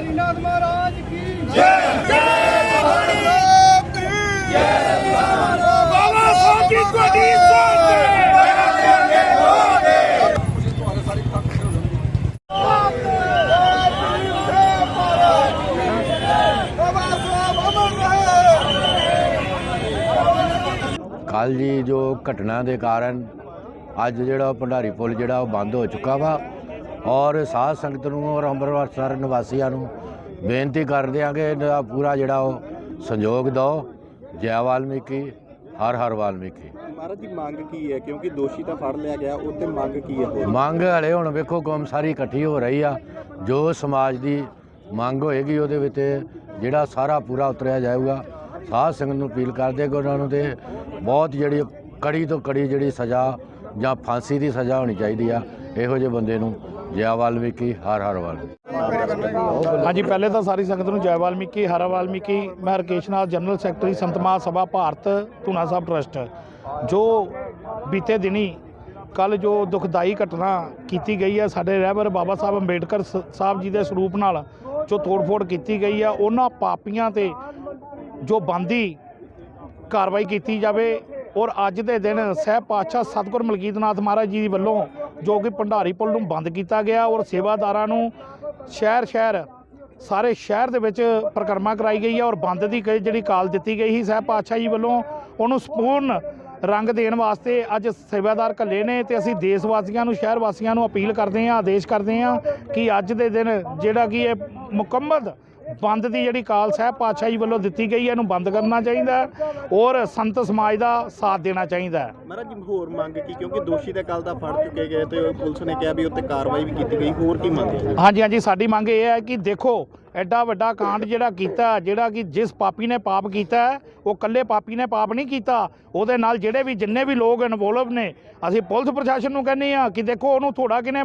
ਹਰੀਨਾਥ ਮਹਾਰਾਜ ਕੀ ਜੈ ਜੈ ਬਾਬਾ ਸਾਹਿਬ ਜੀ ਤੁਹਾਡੀ ਬਾਬਾ ਸਾਹਿਬ ਅਮਰ ਰਹੇ ਕੱਲ ਜੀ ਜੋ ਘਟਨਾ ਦੇ ਕਾਰਨ ਅੱਜ ਜਿਹੜਾ ਭੰਡਾਰੀ ਪੁਲ ਜਿਹੜਾ ਉਹ ਬੰਦ ਹੋ ਚੁੱਕਾ ਵਾ ਔਰ ਸਾਧ ਸੰਗਤ ਨੂੰ ਔਰ ਅੰਮ੍ਰਿਤਸਰ ਨਿਵਾਸੀਆਂ ਨੂੰ ਬੇਨਤੀ ਕਰਦੇ ਆ ਕਿ ਇਹਦਾ ਪੂਰਾ ਜਿਹੜਾ ਉਹ ਸੰਯੋਗ ਦਿਓ। ਜੈ ਵਾਲਮੀਕੀ ਹਰ ਹਰ ਵਾਲਮੀਕੀ। ਮਹਾਰਾਜ ਦੀ ਮੰਗ ਕੀ ਹੈ? ਕਿਉਂਕਿ ਦੋਸ਼ੀ ਤਾਂ ਫੜ ਲਿਆ ਗਿਆ ਉੱਤੇ ਮੰਗ ਕੀ ਹੈ? ਮੰਗ ਹਲੇ ਹੁਣ ਵੇਖੋ ਕੌਮ ਸਾਰੀ ਇਕੱਠੀ ਹੋ ਰਹੀ ਆ। ਜੋ ਸਮਾਜ ਦੀ ਮੰਗ ਹੋਏਗੀ ਉਹਦੇ ਵਿੱਚ ਜਿਹੜਾ ਸਾਰਾ ਪੂਰਾ ਉਤਰਿਆ ਜਾਊਗਾ। ਸਾਧ ਸੰਗਤ ਨੂੰ ਅਪੀਲ ਕਰਦੇ ਕਿ ਉਹਨਾਂ ਨੂੰ ਤੇ ਬਹੁਤ ਜਿਹੜੀ ਕੜੀ ਤੋਂ ਕੜੀ ਜਿਹੜੀ ਸਜ਼ਾ ਜਾਂ ਫਾਂਸੀ ਦੀ ਸਜ਼ਾ ਹੋਣੀ ਚਾਹੀਦੀ ਆ। ਇਹੋ ਜਿਹੇ ਬੰਦੇ ਨੂੰ ਜੈ ਵਾਲਮੀਕੀ, ਹਰ ਹਰ ਵਾਲਮੀਕੀ। ਹਾਂਜੀ, ਪਹਿਲੇ ਤਾਂ ਸਾਰੀ ਸੰਗਤ ਨੂੰ ਜੈ ਵਾਲਮੀਕੀ, ਹਰ ਵਾਲਮੀਕੀ। ਮੈਂ ਰਕੇਸ਼ ਨਾਥ ਜਨਰਲ ਸੈਕਟਰੀ, ਸੰਤ ਮਹਾਸਭਾ, ਭਾਰਤ ਧੂਨਾ ਸਾਹਿਬ ਟਰਸਟ। ਜੋ ਬੀਤੇ ਦਿਨੀ ਕੱਲ ਜੋ ਦੁਖਦਾਈ ਘਟਨਾ ਕੀਤੀ ਗਈ ਹੈ, ਸਾਡੇ ਰਹਿਬਰ ਬਾਬਾ ਸਾਹਿਬ ਅੰਬੇਡਕਰ ਸ- ਸਾਹਿਬ ਜੀ ਦੇ ਸਰੂਪ ਨਾਲ ਜੋ ਤੋੜਫੋੜ ਕੀਤੀ ਗਈ ਹੈ, ਉਹਨਾਂ ਪਾਪੀਆਂ ਤੇ ਜੋ ਬੰਦੀ ਕਾਰਵਾਈ ਕੀਤੀ ਜਾਵੇ। ਔਰ ਅੱਜ ਦੇ ਦਿਨ ਸਹਿਬ ਪਾਤਸ਼ਾਹ ਸਤਿਗੁਰ ਮਲਕੀਤ ਨਾਥ ਮਹਾਰਾਜ ਜੀ ਵੱਲੋਂ ਜੋ ਕਿ ਭੰਡਾਰੀ ਪੁਲ ਨੂੰ ਬੰਦ ਕੀਤਾ ਗਿਆ ਔਰ ਸੇਵਾਦਾਰਾਂ ਨੂੰ ਸ਼ਹਿਰ ਸ਼ਹਿਰ, ਸਾਰੇ ਸ਼ਹਿਰ ਦੇ ਵਿੱਚ ਪ੍ਰਕਰਮਾ ਕਰਾਈ ਗਈ ਹੈ ਔਰ ਬੰਦ ਦੀ ਕ- ਜਿਹੜੀ ਕਾਲ ਦਿੱਤੀ ਗਈ ਸੀ ਸਹਿਬ ਪਾਤਸ਼ਾਹ ਜੀ ਵੱਲੋਂ, ਉਹਨੂੰ ਸੰਪੂਰਨ ਰੰਗ ਦੇਣ ਵਾਸਤੇ ਅੱਜ ਸੇਵਾਦਾਰ ਘੱਲੇ ਨੇ ਤੇ ਅਸੀਂ ਦੇਸ਼ ਵਾਸੀਆਂ ਨੂੰ ਸ਼ਹਿਰ ਵਾਸੀਆਂ ਨੂੰ ਅਪੀਲ ਕਰਦੇ ਹਾਂ, ਆਦੇਸ਼ ਕਰਦੇ ਹਾਂ ਕਿ ਅੱਜ ਦੇ ਦਿਨ ਜਿਹੜਾ ਕਿ ਇਹ ਮੁਕੰਮਲ ਬੰਦ ਦੀ ਜਿਹੜੀ ਕਾਲ ਸਾਹਿਬ ਪਾਤਸ਼ਾਹ ਜੀ ਵੱਲੋਂ ਦਿੱਤੀ ਗਈ ਹੈ ਇਹਨੂੰ ਬੰਦ ਕਰਨਾ ਚਾਹੀਦਾ ਔਰ ਸੰਤ ਸਮਾਜ ਦਾ ਸਾਥ ਦੇਣਾ ਚਾਹੀਦਾ ਹੈ। ਮਹਾਰਾਜ ਜੀ ਹੋਰ ਮੰਗ ਕੀ? ਕਿਉਂਕਿ ਦੋਸ਼ੀ ਤਾਂ ਕੱਲ ਦਾ ਫੜ ਚੁੱਕੇ ਗਏ ਤੇ ਪੁਲਿਸ ਨੇ ਕਿਹਾ ਵੀ ਉੱਤੇ ਕਾਰਵਾਈ ਵੀ ਕੀਤੀ ਗਈ ਹੋਰ ਕੀ ਮੰਗ ਹੈ? ਹਾਂਜੀ ਹਾਂਜੀ ਸਾਡੀ ਮੰਗ ਇਹ ਹੈ ਕਿ ਦੇਖੋ ਐਡਾ ਵੱਡਾ ਕਾਂਡ ਜਿਹੜਾ ਕੀਤਾ, ਜਿਹੜਾ ਕਿ ਜਿਸ ਪਾਪੀ ਨੇ ਪਾਪ ਕੀਤਾ, ਉਹ ਕੱਲੇ ਪਾਪੀ ਨੇ ਪਾਪ ਨਹੀਂ ਕੀਤਾ, ਉਹਦੇ ਨਾਲ ਜਿਹੜੇ ਵੀ ਜਿੰਨੇ ਵੀ ਲੋਕ ਇਨਵੋਲਵ ਨੇ, ਅਸੀਂ ਪੁਲਿਸ ਪ੍ਰਸ਼ਾਸਨ ਨੂੰ ਕਹਿੰਦੇ ਆ ਕਿ ਦੇਖੋ ਉਹਨੂੰ ਥੋੜਾ ਕਿਨੇ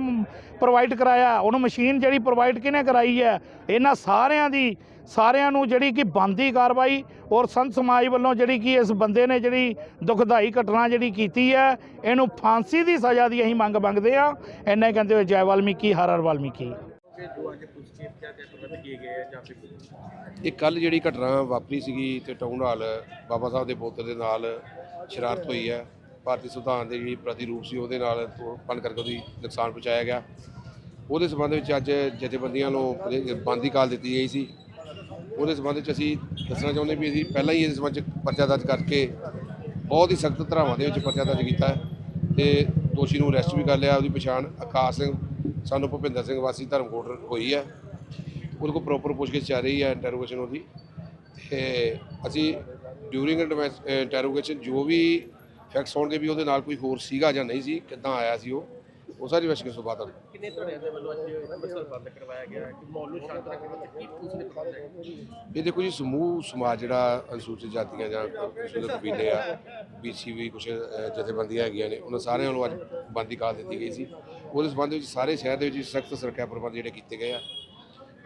ਪ੍ਰੋਵਾਈਡ ਕਰਾਇਆ, ਉਹਨੂੰ ਮਸ਼ੀਨ ਜਿਹੜੀ ਪ੍ਰੋਵਾਈਡ ਕਿਨੇ ਕਰਾਈ ਹੈ, ਇਹਨਾਂ ਸਾਰਿਆਂ ਦੀ, ਸਾਰਿਆਂ ਨੂੰ ਜਿਹੜੀ ਕਿ ਬੰਦੀ ਕਾਰਵਾਈ ਔਰ ਸੰਤ ਸਮਾਜ ਵੱਲੋਂ ਜਿਹੜੀ ਕਿ ਇਸ ਬੰਦੇ ਨੇ ਜਿਹੜੀ ਦੁਖਦਾਈ ਘਟਨਾ ਜਿਹੜੀ ਕੀਤੀ ਹੈ, ਇਹਨੂੰ ਫਾਂਸੀ ਦੀ ਸਜ਼ਾ ਦੀ ਅਸੀਂ ਮੰਗ ਮੰਗਦੇ ਆ ਇੰਨਾ ਹੀ ਕਹਿੰਦੇ ਹੋਏ ਜੈ ਵਾਲਮੀਕੀ, ਹਰ ਹਰ ਵਾਲਮੀਕੀ। ਇਹ ਕੱਲ ਜਿਹੜੀ ਘਟਨਾ ਵਾਪਰੀ ਸੀਗੀ ਤੇ ਟਾਊਨ ਹਾਲ, ਬਾਬਾ ਸਾਹਿਬ ਦੇ ਪੁੱਤਰ ਦੇ ਨਾਲ ਸ਼ਰਾਰਤ ਹੋਈ ਹੈ। ਭਾਰਤੀ ਸੰਵਿਧਾਨ ਦੇ ਜਿਹੜੀ ਪ੍ਰਤੀਰੂਪ ਸੀ ਉਹਦੇ ਨਾਲ ਤੋੜਪਣ ਕਰਕੇ ਉਹਦੀ ਨੁਕਸਾਨ ਪਹੁੰਚਾਇਆ ਗਿਆ। ਉਹਦੇ ਸੰਬੰਧ ਵਿੱਚ ਅੱਜ ਜਥੇਬੰਦੀਆਂ ਨੂੰ ਬੰਦੀ ਕਾਲ ਦਿੱਤੀ ਗਈ ਸੀ। ਉਹਦੇ ਸੰਬੰਧ ਵਿੱਚ ਅਸੀਂ ਦੱਸਣਾ ਚਾਹੁੰਦੇ ਵੀ ਅਸੀਂ ਪਹਿਲਾਂ ਹੀ ਇਸ ਸੰਬੰਧ 'ਚ ਪਰਚਾ ਦਰਜ ਕਰਕੇ ਬਹੁਤ ਹੀ ਸਖਤ ਧਾਰਾਵਾਂ ਦੇ ਵਿੱਚ ਪਰਚਾ ਦਰਜ ਕੀਤਾ ਹੈ ਤੇ ਦੋਸ਼ੀ ਨੂੰ ਅਰੈਸਟ ਵੀ ਕਰ ਲਿਆ, ਉਹਦੀ ਪਛਾਣ ਆਕਾਸ਼ ਸਿੰਘ, ਸਾਨੂੰ ਭੁਪਿੰਦਰ ਸਿੰਘ ਵਾਸੀ ਧਰਮਕੋਟ ਹੋਈ ਹੈ। ਉਹਦੇ ਕੋਲ ਪ੍ਰੋਪਰ ਪੁੱਛਗਿੱਛ ਚੱਲ ਰਹੀ ਹੈ ਇੰਟਰੋਗੇਸ਼ਨ ਉਹਦੀ। ਤੇ ਅਸੀਂ ਡਿਊਰਿੰਗ ਇੰਟਰੋਗੇਸ਼ਨ ਜੋ ਵੀ ਫੈਕਟਸ ਹੋਣਗੇ ਵੀ ਉਹਦੇ ਨਾਲ ਕੋਈ ਹੋਰ ਸੀਗਾ ਜਾਂ ਨਹੀਂ ਸੀ ਕਿੱਦਾਂ ਆਇਆ ਸੀ ਉਹ ਉਹ ਸਾਰੀ ਇਨਵੈਸਟੀਗੇਸ਼ਨ ਤੋਂ ਬਾਅਦ ਕਿੰਨੇ ਧੜਿਆਂ ਦੇ ਵੱਲੋਂ ਅੱਜ ਅੰਮ੍ਰਿਤਸਰ ਬੰਦ ਕਰਵਾਇਆ ਗਿਆ ਕਿ ਮਾਹੌਲ ਨੂੰ ਸ਼ਾਂਤ ਰੱਖਣ ਵਾਸਤੇ ਕੀ ਪੁਲਿਸ ਨੇ? ਪ੍ਰਬੰਧ ਇਹ ਦੇਖੋ ਜੀ ਸਮੂਹ ਸਮਾਜ ਜਿਹੜਾ ਅਨੁਸੂਚਿਤ ਜਾਤੀਆਂ ਜਾਂ ਦੇ ਕਬੀਲੇ ਆ ਬੀਸੀ ਵੀ ਕੁਝ ਜਥੇਬੰਦੀਆਂ ਹੈਗੀਆਂ ਨੇ ਉਹਨਾਂ ਸਾਰਿਆਂ ਨੂੰ ਅੱਜ ਬੰਦੀ ਕਾਲ ਦਿੱਤੀ ਗਈ ਸੀ। ਉਹਦੇ ਸੰਬੰਧ ਵਿੱਚ ਸਾਰੇ ਸ਼ਹਿਰ ਦੇ ਵਿੱਚ ਸਖਤ ਸੁਰੱਖਿਆ ਪ੍ਰਬੰਧ ਜਿਹੜੇ ਕੀਤੇ ਗਏ ਆ।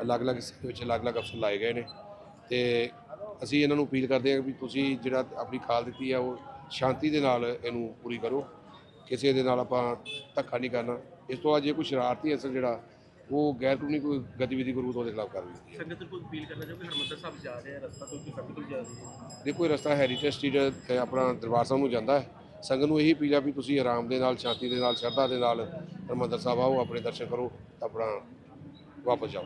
ਅਲੱਗ-ਅਲੱਗ ਹਿੱਸਿਆਂ ਦੇ ਵਿੱਚ ਅਲੱਗ-ਅਲੱਗ ਅਫਸਰ ਲਾਏ ਗਏ ਨੇ ਤੇ ਅਸੀਂ ਇਹਨਾਂ ਨੂੰ ਅਪੀਲ ਕਰਦੇ ਹਾਂ ਵੀ ਤੁਸੀਂ ਜਿਹੜਾ ਆਪਣੀ ਕਾਲ ਦਿੱਤੀ ਆ ਉਹ ਸ਼ਾਂਤੀ ਦੇ ਨਾਲ ਇਹਨੂੰ ਪੂਰੀ ਕਰੋ। ਕਿਸੇ ਦੇ ਨਾਲ ਆਪਾਂ ਧੱਕਾ ਨਹੀਂ ਕਰਨਾ। ਇਸ ਤੋਂ ਬਾਅਦ ਜੇ ਕੋਈ ਸ਼ਰਾਰਤੀ ਅਸਰ ਜਿਹੜਾ ਉਹ ਗੈਰ ਕਾਨੂੰਨੀ ਕੋਈ ਗਤੀਵਿਧੀ ਕਰੂ ਤਾਂ ਉਹਦੇ ਖਿਲਾਫ ਕਾਰਵਾਈ ਕੀਤੀ ਜਾਵੇ ਸੰਗਤ ਨੂੰ ਅਪੀਲ ਕਰਨਾ ਚਾਹੁੰਦੇ ਹਰਮੰਦਰ ਸਾਹਿਬ ਜਾ ਰਹੇ ਆ ਰਸਤਾ ਤੋਂ ਸੰਗਤ ਨੂੰ ਜਾ ਰਹੀ ਹੈ? ਦੇਖੋ ਇਹ ਰਸਤਾ ਹੈਰੀਟੇਜ ਸਟਰੀਟ ਤੇ ਆਪਣਾ ਦਰਬਾਰ ਸਾਹਿਬ ਨੂੰ ਜਾਂਦਾ ਹੈ। ਸੰਗਤ ਨੂੰ ਇਹੀ ਅਪੀਲ ਆ ਵੀ ਤੁਸੀਂ ਆਰਾਮ ਦੇ ਨਾਲ ਸ਼ਾਂਤੀ ਦੇ ਨਾਲ ਸ਼ਰਧਾ ਦੇ ਨਾਲ ਹਰਿਮੰਦਰ ਸਾਹਿਬ ਆਓ ਆਪਣੇ ਦਰਸ਼ਨ ਕਰੋ ਤਾਂ ਆਪਣਾ ਵਾਪਸ ਜਾਓ।